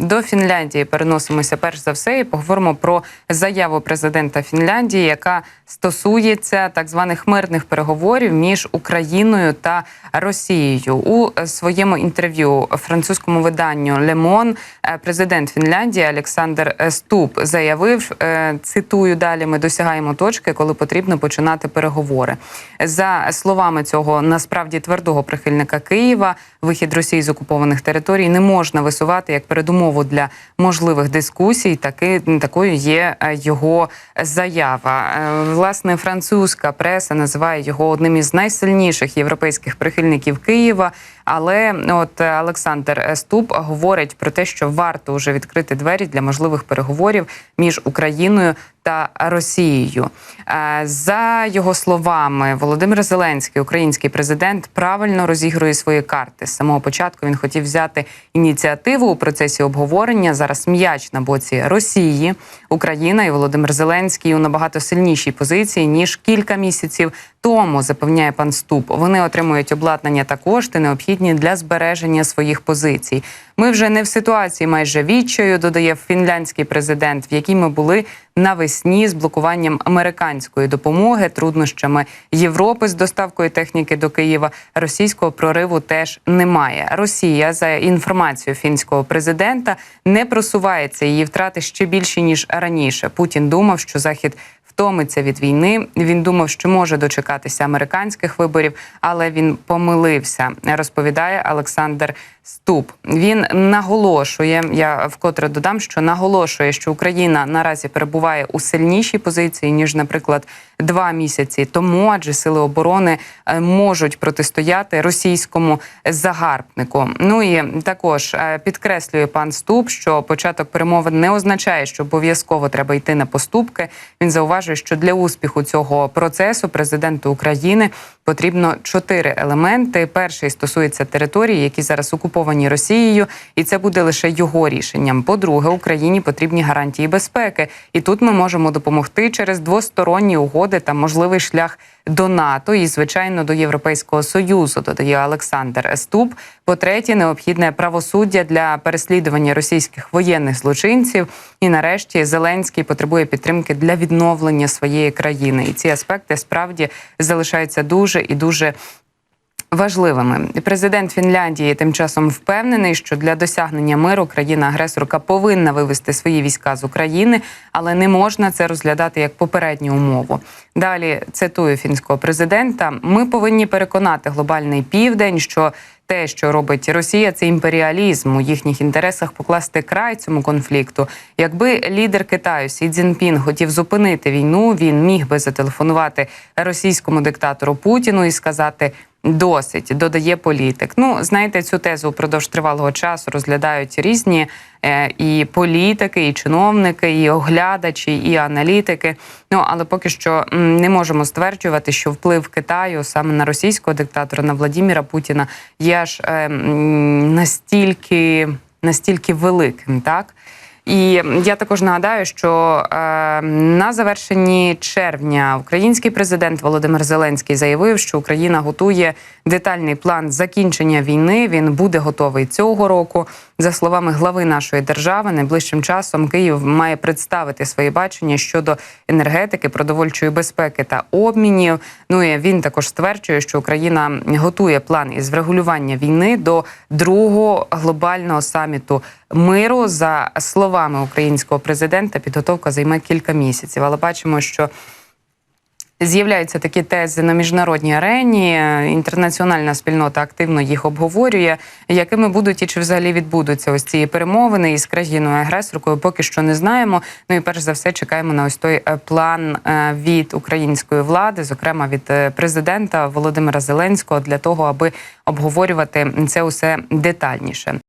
до Фінляндії переносимося перш за все і поговоримо про заяву президента Фінляндії, яка стосується так званих мирних переговорів між Україною та Росією. У своєму інтерв'ю французькому виданню Лемон президент Фінляндії Олександр Ступ заявив: е, цитую далі: ми досягаємо точки, коли потрібно починати переговори. За словами цього насправді твердого прихильника Києва, вихід Росії з окупованих територій не можна висувати як передумову для можливих дискусій. Таки такою є е, його заява. Е, Власне, французька преса називає його одним із найсильніших європейських прихильників Києва. Але от Олександр Ступ говорить про те, що варто вже відкрити двері для можливих переговорів між Україною та Росією. Е, За його словами, Володимир Зеленський, український президент, правильно розігрує свої карти. З самого початку він хотів взяти ініціативу у процесі обговорення. Зараз м'яч на боці Росії, Україна і Володимир Зеленський у набагато сильнішій позиції ніж кілька місяців тому. Запевняє пан Ступ. Вони отримують обладнання та кошти, необхідні для збереження своїх позицій. Ми вже не в ситуації майже відчаю, додає фінляндський президент, в якій ми були навесні з блокуванням американської допомоги, труднощами Європи з доставкою техніки до Києва. Російського прориву теж немає. Росія за інформацією фінського президента не просувається. Її втрати ще більші ніж раніше. Путін думав, що захід. Втомиться від війни. Він думав, що може дочекатися американських виборів, але він помилився. Розповідає Олександр Ступ. Він наголошує. Я вкотре додам, що наголошує, що Україна наразі перебуває у сильнішій позиції ніж, наприклад, два місяці тому, адже сили оборони е, можуть протистояти російському загарбнику. Ну і також е, підкреслює пан Ступ, що початок перемовин не означає, що обов'язково треба йти на поступки. Він зауважує, що для успіху цього процесу президенту України потрібно чотири елементи. Перший стосується території, які зараз окуповані Росією, і це буде лише його рішенням. По-друге, Україні потрібні гарантії безпеки, і тут ми можемо допомогти через двосторонні угоди та можливий шлях до НАТО і, звичайно, до Європейського союзу. Додає Олександр Ступ. По-третє, необхідне правосуддя для переслідування російських воєнних злочинців. І нарешті Зеленський потребує підтримки для відновлення своєї країни. І ці аспекти справді залишаються дуже і дуже. Важливими президент Фінляндії тим часом впевнений, що для досягнення миру країна-агресорка повинна вивести свої війська з України, але не можна це розглядати як попередню умову. Далі цитую фінського президента: ми повинні переконати глобальний південь, що те, що робить Росія, це імперіалізм у їхніх інтересах покласти край цьому конфлікту. Якби лідер Китаю Сі Цзіньпін хотів зупинити війну, він міг би зателефонувати російському диктатору Путіну і сказати. Досить додає політик. Ну знаєте, цю тезу впродовж тривалого часу розглядають різні і політики, і чиновники, і оглядачі, і аналітики. Ну але поки що не можемо стверджувати, що вплив Китаю саме на російського диктатора на Владіміра Путіна є аж е, настільки, настільки великим, так. І я також нагадаю, що е, на завершенні червня український президент Володимир Зеленський заявив, що Україна готує детальний план закінчення війни. Він буде готовий цього року. За словами глави нашої держави, найближчим часом Київ має представити свої бачення щодо енергетики, продовольчої безпеки та обмінів. Ну і він також стверджує, що Україна готує план із врегулювання війни до другого глобального саміту миру. За словами українського президента, підготовка займе кілька місяців, але бачимо, що З'являються такі тези на міжнародній арені. Інтернаціональна спільнота активно їх обговорює. Якими будуть і чи взагалі відбудуться ось ці перемовини із країною агресоркою? Поки що не знаємо. Ну і перш за все чекаємо на ось той е, план е, від української влади, зокрема від е, президента Володимира Зеленського, для того, аби обговорювати це усе детальніше.